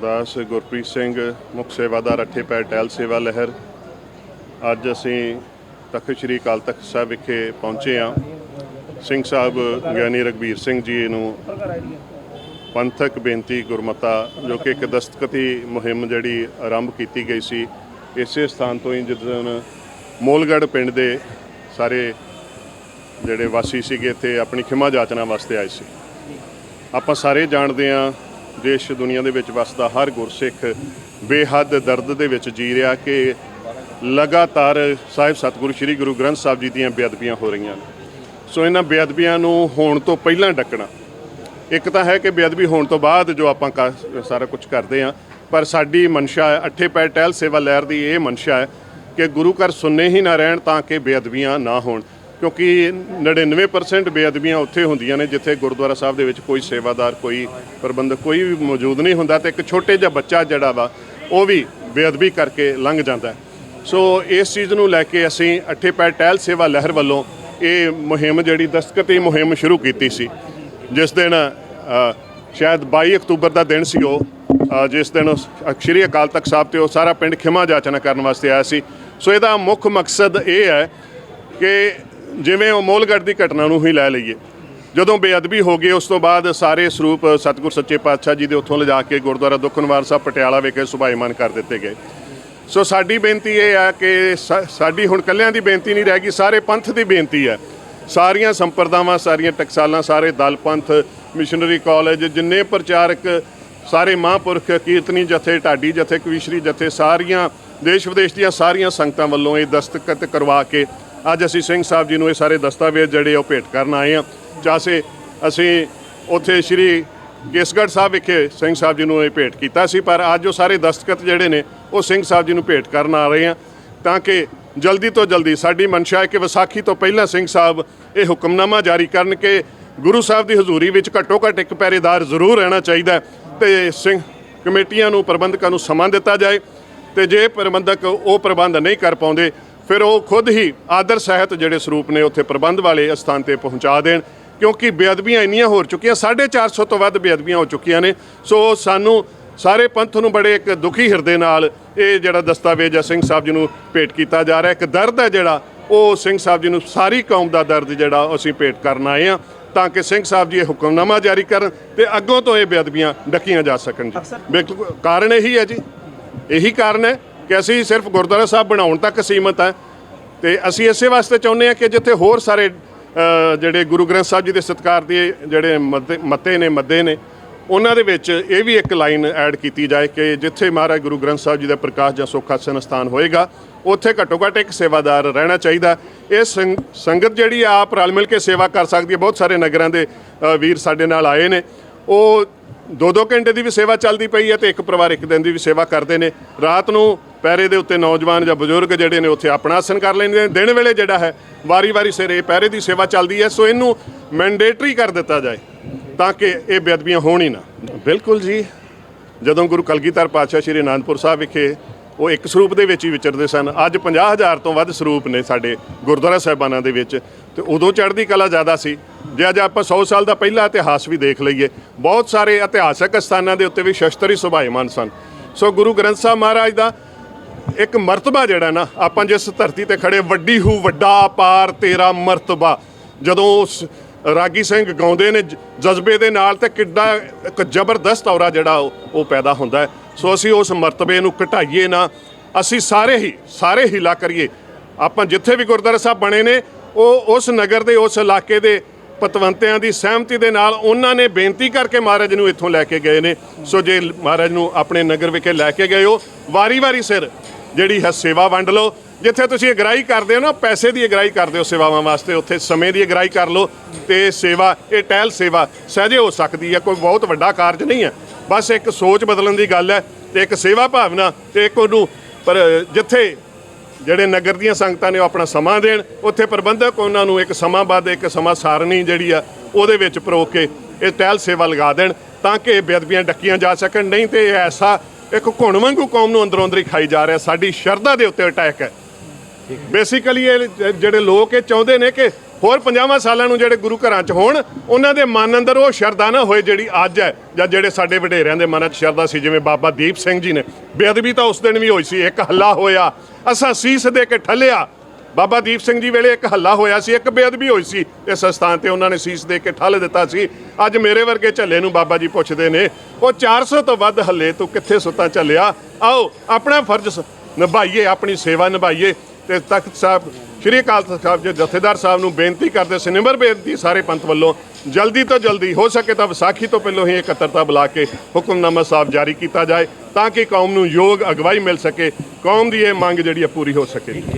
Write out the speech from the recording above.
ਦਾਸ ਗੁਰਪ੍ਰੀਤ ਸਿੰਘ, ਮੁੱਖ ਸੇਵਾਦਾਰ ਅੱਠੇ ਪੈਰ ਟਹਿਲ ਸੇਵਾ ਲਹਿਰ। ਅੱਜ ਅਸੀਂ ਤਖਤ ਸ੍ਰੀ ਅਕਾਲ ਤਖਤ ਸਾਹਿਬ ਵਿਖੇ ਪਹੁੰਚੇ ਹਾਂ। ਸਿੰਘ ਸਾਹਿਬ ਗਿਆਨੀ ਰਗਵੀਰ ਸਿੰਘ ਜੀ ਨੂੰ ਪੰਥਕ ਬੇਨਤੀ ਗੁਰਮਤਾ, ਜੋ ਕਿ ਇੱਕ ਦਸਤਖਤੀ ਮੁਹਿੰਮ ਜਿਹੜੀ ਆਰੰਭ ਕੀਤੀ ਗਈ ਸੀ, ਇਸੇ ਸਥਾਨ ਤੋਂ ਹੀ ਜਿੱਦਣ ਮੋਲਗੜ੍ਹ ਪਿੰਡ ਦੇ ਸਾਰੇ ਜਿਹੜੇ ਵਾਸੀ ਸੀਗੇ, ਇੱਥੇ ਆਪਣੀ ਖਿਮਾ ਜਾਚਨਾ ਵਾਸਤੇ ਆਏ ਸੀ। ਆਪਾਂ ਸਾਰੇ ਜਾਣਦੇ ਹਾਂ ਦੇਸ਼ ਦੁਨੀਆ ਦੇ ਵਿੱਚ ਵਸਦਾ ਹਰ ਗੁਰਸਿੱਖ ਬੇਹੱਦ ਦਰਦ ਦੇ ਵਿੱਚ ਜੀ ਰਿਹਾ ਕਿ ਲਗਾਤਾਰ ਸਾਹਿਬ ਸਤਿਗੁਰੂ ਸ੍ਰੀ ਗੁਰੂ ਗ੍ਰੰਥ ਸਾਹਿਬ ਜੀ ਦੀਆਂ ਬੇਅਦਬੀਆਂ ਹੋ ਰਹੀਆਂ ਨੇ। ਸੋ ਇਹਨਾਂ ਬੇਅਦਬੀਆਂ ਨੂੰ ਹੋਣ ਤੋਂ ਪਹਿਲਾਂ ਡੱਕਣਾ। ਇੱਕ ਤਾਂ ਹੈ ਕਿ ਬੇਅਦਬੀ ਹੋਣ ਤੋਂ ਬਾਅਦ ਜੋ ਆਪਾਂ ਕਰ- ਸਾਰਾ ਕੁਝ ਕਰਦੇ ਹਾਂ, ਪਰ ਸਾਡੀ ਮਨਸ਼ਾ ਹੈ, ਅੱਠੇ ਪੈ ਟਹਿਲ ਸੇਵਾ ਲਹਿਰ ਦੀ ਇਹ ਮਨਸ਼ਾ ਹੈ ਕਿ ਗੁਰੂ ਘਰ ਸੁੰਨੇ ਹੀ ਨਾ ਰਹਿਣ ਤਾਂ ਕਿ ਬੇਅਦਬੀਆਂ ਨਾ ਹੋਣ। ਕਿਉਂਕਿ 99% ਬੇਅਦਬੀਆਂ ਉੱਥੇ ਹੁੰਦੀਆਂ ਨੇ ਜਿੱਥੇ ਗੁਰਦੁਆਰਾ ਸਾਹਿਬ ਦੇ ਵਿੱਚ ਕੋਈ ਸੇਵਾਦਾਰ, ਕੋਈ ਪ੍ਰਬੰਧਕ, ਕੋਈ ਵੀ ਮੌਜੂਦ ਨਹੀਂ ਹੁੰਦਾ ਤੇ ਇੱਕ ਛੋਟੇ ਜਿਹਾ ਬੱਚਾ ਜਿਹੜਾ ਵਾ, ਉਹ ਵੀ ਬੇਅਦਬੀ ਕਰਕੇ ਲੰਘ ਜਾਂਦਾ ਸੋ ਇਸ ਚੀਜ਼ ਨੂੰ ਲੈ ਕੇ ਅਸੀਂ ਅੱਠੇ ਪੈਰ ਟਹਿਲ ਸੇਵਾ ਲਹਿਰ ਵੱਲੋਂ ਇਹ ਮੁਹਿੰਮ ਜਿਹੜੀ ਦਸਤਖਤੀ ਮੁਹਿੰਮ ਸ਼ੁਰੂ ਕੀਤੀ ਸੀ। ਜਿਸ ਦਿਨ ਸ਼ਾਇਦ 22 ਅਕਤੂਬਰ ਦਾ ਦਿਨ ਸੀ ਉਹ ਜਿਸ ਦਿਨ ਸ਼੍ਰੀ ਅਕਾਲ ਤਖਤ ਸਾਹਿਬ ਤੇ ਉਹ ਸਾਰਾ ਪਿੰਡ ਖਿਮਾ ਜਾਚਨਾ ਕਰਨ ਵਾਸਤੇ ਆਇਆ ਸੀ। ਸੋ ਇਹਦਾ ਮੁੱਖ ਮਕਸਦ ਇਹ ਹੈ ਕਿ ਜਿਵੇਂ ਉਹ ਮੋਲਗੜ੍ਹ ਦੀ ਘਟਨਾ ਨੂੰ ਹੀ ਲੈ ਲਈਏ। ਜਦੋਂ ਬੇਅਦਬੀ ਹੋ ਗਈ, ਉਸ ਤੋਂ ਬਾਅਦ ਸਾਰੇ ਸਰੂਪ ਸਤਿਗੁਰ ਸੱਚੇ ਪਾਤਸ਼ਾਹ ਜੀ ਦੇ ਉੱਥੋਂ ਲਿਜਾ ਕੇ ਗੁਰਦੁਆਰਾ ਦੁਖਨਵਾਰ ਸਾਹਿਬ, ਪਟਿਆਲਾ ਵਿਖੇ ਸੁਭਾਈਮਾਨ ਕਰ ਦਿੱਤੇ ਗਏ। ਸੋ ਸਾਡੀ ਬੇਨਤੀ ਇਹ ਆ ਕਿ ਸਾ- ਸਾਡੀ ਹੁਣ ਕੱਲਿਆਂ ਦੀ ਬੇਨਤੀ ਨਹੀਂ ਰਹਿ ਗਈ, ਸਾਰੇ ਪੰਥ ਦੀ ਬੇਨਤੀ ਹੈ ਸਾਰੀਆਂ ਸੰਪਰਦਾਵਾਂ, ਸਾਰੀਆਂ ਟਕਸਾਲਾਂ, ਸਾਰੇ ਦਲ ਪੰਥ ਮਿਸ਼ਨਰੀ ਕਾਲਜ, ਜਿੰਨੇ ਪ੍ਰਚਾਰਕ, ਸਾਰੇ ਮਹਾਂਪੁਰਖ, ਕੀਰਤਨੀ ਜਥੇ, ਢਾਡੀ ਜਥੇ, ਕਵੀਸ਼ਰੀ ਜਥੇ, ਸਾਰੀਆਂ ਦੇਸ਼ ਵਿਦੇਸ਼ ਦੀਆਂ ਸਾਰੀਆਂ ਸੰਗਤਾਂ ਵੱਲੋਂ ਇਹ ਦਸਤਖਤ ਕਰਵਾ ਕੇ ਅੱਜ ਅਸੀਂ ਸਿੰਘ ਸਾਹਿਬ ਜੀ ਨੂੰ ਇਹ ਸਾਰੇ ਦਸਤਾਵੇਜ਼ ਜਿਹੜੇ ਉਹ ਭੇਟ ਕਰਨ ਆਏ ਹਾਂ। ਚਾਸੇ ਅਸੀਂ ਉੱਥੇ ਸ਼੍ਰੀ ਕੇਸਗੜ੍ਹ ਸਾਹਿਬ ਵਿਖੇ ਸਿੰਘ ਸਾਹਿਬ ਜੀ ਨੂੰ ਇਹ ਭੇਟ ਕੀਤਾ ਸੀ, ਪਰ ਅੱਜ ਉਹ ਸਾਰੇ ਦਸਤਖਤ ਜਿਹੜੇ ਨੇ, ਉਹ ਸਿੰਘ ਸਾਹਿਬ ਜੀ ਨੂੰ ਭੇਟ ਕਰਨ ਆ ਰਹੇ ਹਾਂ ਤਾਂ ਕਿ ਜਲਦੀ ਤੋਂ ਜਲਦੀ ਸਾਡੀ ਮਨਸ਼ਾ ਹੈ ਕਿ ਵਿਸਾਖੀ ਤੋਂ ਪਹਿਲਾਂ ਸਿੰਘ ਸਾਹਿਬ ਇਹ ਹੁਕਮਨਾਮਾ ਜਾਰੀ ਕਰਨ ਕਿ ਗੁਰੂ ਸਾਹਿਬ ਦੀ ਹਜ਼ੂਰੀ ਵਿੱਚ ਘੱਟੋ ਘੱਟ ਇੱਕ ਪਹਿਰੇਦਾਰ ਜ਼ਰੂਰ ਰਹਿਣਾ ਚਾਹੀਦਾ ਹੈ ਤੇ ਸਿੰਘ ਕਮੇਟੀਆਂ ਨੂੰ, ਪ੍ਰਬੰਧਕਾਂ ਨੂੰ ਸਮਾਂ ਦਿੱਤਾ ਜਾਏ ਤੇ ਜੇ ਪ੍ਰਬੰਧਕ ਉਹ ਪ੍ਰਬੰਧ ਨਹੀਂ ਕਰ ਪਾਉਂਦੇ ਫਿਰ ਉਹ ਖੁਦ ਹੀ ਆਦਰ ਸਹਿਤ ਜਿਹੜੇ ਸਰੂਪ ਨੇ ਉੱਥੇ ਪ੍ਰਬੰਧ ਵਾਲੇ ਸਥਾਨ ਤੇ ਪਹੁੰਚਾ ਦੇਣ ਕਿਉਂਕਿ ਬੇਅਦਬੀਆਂ ਇੰਨੀਆਂ ਹੋ ਚੁੱਕੀਆਂ 450 ਤੋਂ ਵੱਧ ਬੇਅਦਬੀਆਂ ਹੋ ਚੁੱਕੀਆਂ ਨੇ। ਸੋ ਸਾਨੂੰ ਸਾਰੇ ਪੰਥ ਨੂੰ ਬੜੇ ਇੱਕ ਦੁਖੀ ਹਿਰਦੇ ਨਾਲ ਇਹ ਜਿਹੜਾ ਦਸਤਾਵੇਜ਼ ਹੈ ਸਿੰਘ ਸਾਹਿਬ ਜੀ ਨੂੰ ਭੇਟ ਕੀਤਾ ਜਾ ਰਿਹਾ। ਇੱਕ ਦਰਦ ਹੈ ਜਿਹੜਾ ਉਹ ਸਿੰਘ ਸਾਹਿਬ ਜੀ ਨੂੰ ਸਾਰੀ ਕੌਮ ਦਾ ਦਰਦ ਜਿਹੜਾ ਅਸੀਂ ਭੇਟ ਕਰਨ ਆਏ ਆ ਤਾਂ ਕਿ ਸਿੰਘ ਸਾਹਿਬ ਜੀ ਇਹ ਹੁਕਮਨਾਮਾ ਜਾਰੀ ਕਰਨ ਤੇ ਅੱਗੋਂ ਤੋਂ ਇਹ ਬੇਅਦਬੀਆਂ ਡੱਕੀਆਂ ਜਾ ਸਕਣ ਜੀ। ਬਿਲਕੁਲ ਕਾਰਨ ਇਹੀ ਹੈ ਜੀ। ਇਹੀ ਕਾਰਨ ਹੈ ਕਿ ਅਸੀਂ ਸਿਰਫ ਗੁਰਦੁਆਰਾ ਸਾਹਿਬ ਬਣਾਉਣ ਤੱਕ ਸੀਮਤ ਹੈ ਤੇ ਅਸੀਂ ਇਸੇ ਵਾਸਤੇ ਚਾਹੁੰਦੇ ਹਾਂ ਕਿ ਜਿੱਥੇ ਹੋਰ ਸਾਰੇ ਜਿਹੜੇ ਗੁਰੂ ਗ੍ਰੰਥ ਸਾਹਿਬ ਜੀ ਦੇ ਸਤਿਕਾਰ ਦੇ ਜਿਹੜੇ ਮੱਤੇ- ਮੱਤੇ ਨੇ, ਮੱਦੇ ਨੇ, ਉਹਨਾਂ ਦੇ ਵਿੱਚ ਇਹ ਵੀ ਇੱਕ ਲਾਈਨ ਐਡ ਕੀਤੀ ਜਾਏ ਕਿ ਜਿੱਥੇ ਮਹਾਰਾਜ ਗੁਰੂ ਗ੍ਰੰਥ ਸਾਹਿਬ ਜੀ ਦਾ ਪ੍ਰਕਾਸ਼ ਜਾਂ ਸੁਖਾਸਨ ਸਥਾਨ ਹੋਏਗਾ, ਉੱਥੇ ਘੱਟੋ ਘੱਟ ਇੱਕ ਸੇਵਾਦਾਰ ਰਹਿਣਾ ਚਾਹੀਦਾ। ਇਹ ਸੰਗਤ ਜਿਹੜੀ ਆ, ਆਪ ਰਲ ਮਿਲ ਕੇ ਸੇਵਾ ਕਰ ਸਕਦੀ ਹੈ। ਬਹੁਤ ਸਾਰੇ ਨਗਰਾਂ ਦੇ ਵੀਰ ਸਾਡੇ ਨਾਲ ਆਏ ਨੇ। ਉਹ ਦੋ ਦੋ ਘੰਟੇ ਦੀ ਵੀ ਸੇਵਾ ਚੱਲਦੀ ਪਈ ਹੈ ਤੇ ਇੱਕ ਪਰਿਵਾਰ ਇੱਕ ਦਿਨ ਦੀ ਵੀ ਸੇਵਾ ਕਰਦੇ ਨੇ। ਰਾਤ ਨੂੰ ਪਹਿਰੇ ਦੇ ਉੱਤੇ ਨੌਜਵਾਨ ਜਾਂ ਬਜ਼ੁਰਗ ਜਿਹੜੇ ਨੇ ਉੱਥੇ ਆਪਣਾ ਆਸਨ ਕਰ ਲੈਂਦੇ ਨੇ। ਦਿਨ ਵੇਲੇ ਜਿਹੜਾ ਹੈ ਵਾਰੀ-ਵਾਰੀ ਸਿਰ ਇਹ ਪਹਿਰੇ ਦੀ ਸੇਵਾ ਚੱਲਦੀ ਹੈ, ਸੋ ਇਹਨੂੰ ਮੈਂਡੇਟਰੀ ਕਰ ਦਿੱਤਾ ਜਾਏ ਤਾਂ ਕਿ ਇਹ ਬੇਅਦਬੀਆਂ ਹੋਣ ਹੀ ਨਾ। ਬਿਲਕੁਲ ਜੀ, ਜਦੋਂ ਗੁਰੂ ਕਲਗੀਧਰ ਪਾਤਸ਼ਾਹ ਸ਼੍ਰੀ ਅਨੰਦਪੁਰ ਸਾਹਿਬ ਵਿਖੇ ਉਹ ਇੱਕ ਸਰੂਪ ਦੇ ਵਿੱਚ ਹੀ ਵਿਚਰਦੇ ਸਨ, ਅੱਜ 50000 ਤੋਂ ਵੱਧ ਸਰੂਪ ਨੇ ਸਾਡੇ ਗੁਰਦੁਆਰਾ ਸਾਹਿਬਾਨਾਂ ਦੇ ਵਿੱਚ, ਤੇ ਉਦੋਂ ਚੜ੍ਹਦੀ ਕਲਾ ਜ਼ਿਆਦਾ ਸੀ। ਜੇ ਅੱਜ ਆਪਾਂ 100 ਸਾਲ ਦਾ ਪਹਿਲਾ ਇਤਿਹਾਸ ਵੀ ਦੇਖ ਲਈਏ, ਬਹੁਤ ਸਾਰੇ ਇਤਿਹਾਸਕ ਸਥਾਨਾਂ ਦੇ ਉੱਤੇ ਵੀ ਸ਼ਸਤਰੀ ਸੁਭਾਈਮਾਨ ਸਨ। ਸੋ ਗੁਰੂ ਗ੍ਰੰਥ ਸਾਹਿਬ ਮਹਾਰਾਜ ਦਾ ਇੱਕ ਮਰਤਬਾ ਜਿਹੜਾ ਨਾ, ਆਪਾਂ ਜਿਸ ਧਰਤੀ ਤੇ ਖੜੇ, ਵੱਡੀ ਹੂ, ਵੱਡਾ ਪਾਰ, ਤੇਰਾ ਮਰਤਬਾ। ਜਦੋਂ ਉਸ ਰਾਗੀ ਸਿੰਘ ਗਾਉਂਦੇ ਨੇ ਜਜ਼ਬੇ ਦੇ ਨਾਲ ਤੇ ਕਿੱਡਾ ਇੱਕ ਜ਼ਬਰਦਸਤ ਔਰਾ ਜਿਹੜਾ ਉਹ ਉਹ ਪੈਦਾ ਹੁੰਦਾ ਹੈ। ਸੋ ਅਸੀਂ ਉਸ ਮਰਤਬੇ ਨੂੰ ਘਟਾਈਏ ਨਾ, ਅਸੀਂ ਸਾਰੇ ਹੀ, ਸਾਰੇ ਹਿਲਾ ਕਰੀਏ। ਆਪਾਂ ਜਿੱਥੇ ਵੀ ਗੁਰਦੁਆਰਾ ਸਾਹਿਬ ਬਣੇ ਨੇ, ਉਹ ਉਸ ਨਗਰ ਦੇ, ਉਸ ਇਲਾਕੇ ਦੇ ਪਤਵੰਤਿਆਂ ਦੀ ਸਹਿਮਤੀ ਦੇ ਨਾਲ ਉਹਨਾਂ ਨੇ ਬੇਨਤੀ ਕਰਕੇ ਮਹਾਰਾਜ ਨੂੰ ਇੱਥੋਂ ਲੈ ਕੇ ਗਏ ਨੇ। ਸੋ ਜੇ ਮਹਾਰਾਜ ਨੂੰ ਆਪਣੇ ਨਗਰ ਵਿਖੇ ਲੈ ਕੇ ਗਏ ਹੋ, ਵਾਰੀ-ਵਾਰੀ ਸਿਰ ਜਿਹੜੀ ਹੈ ਸੇਵਾ ਵੰਡ ਲਓ। ਜਿੱਥੇ ਤੁਸੀਂ ਅਗਰਾਈ ਕਰਦੇ ਹੋ ਨਾ, ਪੈਸੇ ਦੀ ਅਗਰਾਈ ਕਰਦੇ ਹੋ ਸੇਵਾਵਾਂ ਵਾਸਤੇ, ਉੱਥੇ ਸਮੇਂ ਦੀ ਅਗਰਾਈ ਕਰ ਲਓ ਤੇ ਸੇਵਾ, ਇਹ ਟਹਿਲ ਸੇਵਾ ਸਹਜੇ ਹੋ ਸਕਦੀ ਹੈ, ਕੋਈ ਬਹੁਤ ਵੱਡਾ ਕਾਰਜ ਨਹੀਂ ਹੈ। ਬਸ ਇੱਕ ਸੋਚ ਬਦਲਣ ਦੀ ਗੱਲ ਹੈ ਤੇ ਇੱਕ ਸੇਵਾ ਭਾਵਨਾ ਤੇ ਇੱਕ ਉਹਨੂੰ, ਪਰ ਜਿੱਥੇ ਜਿਹੜੇ ਨਗਰ ਦੀਆਂ ਸੰਗਤਾਂ ਨੇ ਉਹ ਆਪਣਾ ਸਮਾਂ ਦੇਣ, ਉੱਥੇ ਪ੍ਰਬੰਧਕ ਉਹਨਾਂ ਨੂੰ ਇੱਕ ਸਮਾਂ ਬਾਅਦ ਇੱਕ ਸਮਾਂ ਸਾਰਣੀ ਜਿਹੜੀ ਆ, ਉਹਦੇ ਵਿੱਚ ਪਰੋ ਕੇ ਇਹ ਟਹਿਲ ਸੇਵਾ ਲਗਾ ਦੇਣ, ਤਾਂ ਕਿ ਬੇਅਦਬੀਆਂ ਡੱਕੀਆਂ ਜਾ ਸਕਣ। ਨਹੀਂ ਤੇ ਇਹ ਐਸਾ ਇੱਕ ਘੁਣ ਵਾਂਗੂ ਕੌਮ ਨੂੰ ਅੰਦਰੋਂ ਅੰਦਰ ਹੀ ਖਾਈ ਜਾ ਰਿਹਾ, ਸਾਡੀ ਸ਼ਰਧਾ ਦੇ ਉੱਤੇ ਅਟੈਕ ਹੈ। ਬੇਸਿਕਲੀ ਇਹ ਜਿਹੜੇ ਲੋਕ ਇਹ ਚਾਹੁੰਦੇ ਨੇ ਕਿ ਹੋਰ 50 ਸਾਲਾਂ ਨੂੰ ਜਿਹੜੇ ਗੁਰੂ ਘਰਾਂ 'ਚ ਹੋਣ, ਉਹਨਾਂ ਦੇ ਮਨ ਅੰਦਰ ਉਹ ਸ਼ਰਧਾ ਨਾ ਹੋਏ ਜਿਹੜੀ ਅੱਜ ਹੈ, ਜਾਂ ਜਿਹੜੇ ਸਾਡੇ ਵਡੇਰਿਆਂ ਦੇ ਮਨਾਂ 'ਚ ਸ਼ਰਧਾ ਸੀ, ਜਿਵੇਂ ਬਾਬਾ ਦੀਪ ਸਿੰਘ ਜੀ ਨੇ। ਬੇਅਦਬੀ ਤਾਂ ਉਸ ਦਿਨ ਵੀ ਹੋਈ ਸੀ, ਇੱਕ ਹੱਲਾ ਹੋਇਆ। ਅਸਾਂ ਸੀਸ ਦੇ ਕੇ ਠੱਲਿਆ ਬਾਬਾ ਦੀਪ ਸਿੰਘ ਜੀ ਵੇਲੇ ਇੱਕ ਹੱਲਾ ਹੋਇਆ ਸੀ, ਇੱਕ ਬੇਅਦਬੀ ਹੋਈ ਸੀ। ਇਸ ਸਥਾਨ ਤੇ ਉਹਨਾਂ ਨੇ ਸੀਸ ਦੇ ਕੇ ਠੱਲ ਦਿੱਤਾ ਸੀ। ਅੱਜ ਮੇਰੇ ਵਰਗੇ ਝੱਲੇ ਨੂੰ ਬਾਬਾ ਜੀ ਪੁੱਛਦੇ ਨੇ, ਉਹ 400 ਤੋਂ ਵੱਧ ਹੱਲੇ ਤੂੰ ਕਿੱਥੇ ਸੁੱਤਾ ਝੱਲਿਆ? ਆਓ, ਆਪਣਾ ਫਰਜ਼ ਸ- ਨਿਭਾਈਏ, ਆਪਣੀ ਸੇਵਾ ਨਿਭਾਈਏ। ਤੇ ਤਖਤ ਸਾਹਿਬ, ਸ਼੍ਰੀ ਅਕਾਲ ਤਖਤ ਸਾਹਿਬ ਦੇ ਜਥੇਦਾਰ ਸਾਹਿਬ ਨੂੰ ਬੇਨਤੀ ਕਰਦੇ ਸਿਨਿਮਰ ਬੇਨਤੀ ਸਾਰੇ ਪੰਥ ਵੱਲੋਂ, ਜਲਦੀ ਤੋਂ ਜਲਦੀ, ਹੋ ਸਕੇ ਤਾਂ ਵਿਸਾਖੀ ਤੋਂ ਪਹਿਲਾਂ ਹੀ ਇਕੱਤਰਤਾ ਬੁਲਾ ਕੇ ਹੁਕਮਨਾਮਾ ਸਾਹਿਬ ਜਾਰੀ ਕੀਤਾ ਜਾਏ, ਤਾਂ ਕਿ ਕੌਮ ਨੂੰ ਯੋਗ ਅਗਵਾਈ ਮਿਲ ਸਕੇ। ਕੌਮ ਦੀ ਇਹ ਮੰਗ ਜਿਹੜੀ ਹੈ ਪੂਰੀ ਹੋ ਸਕੇ।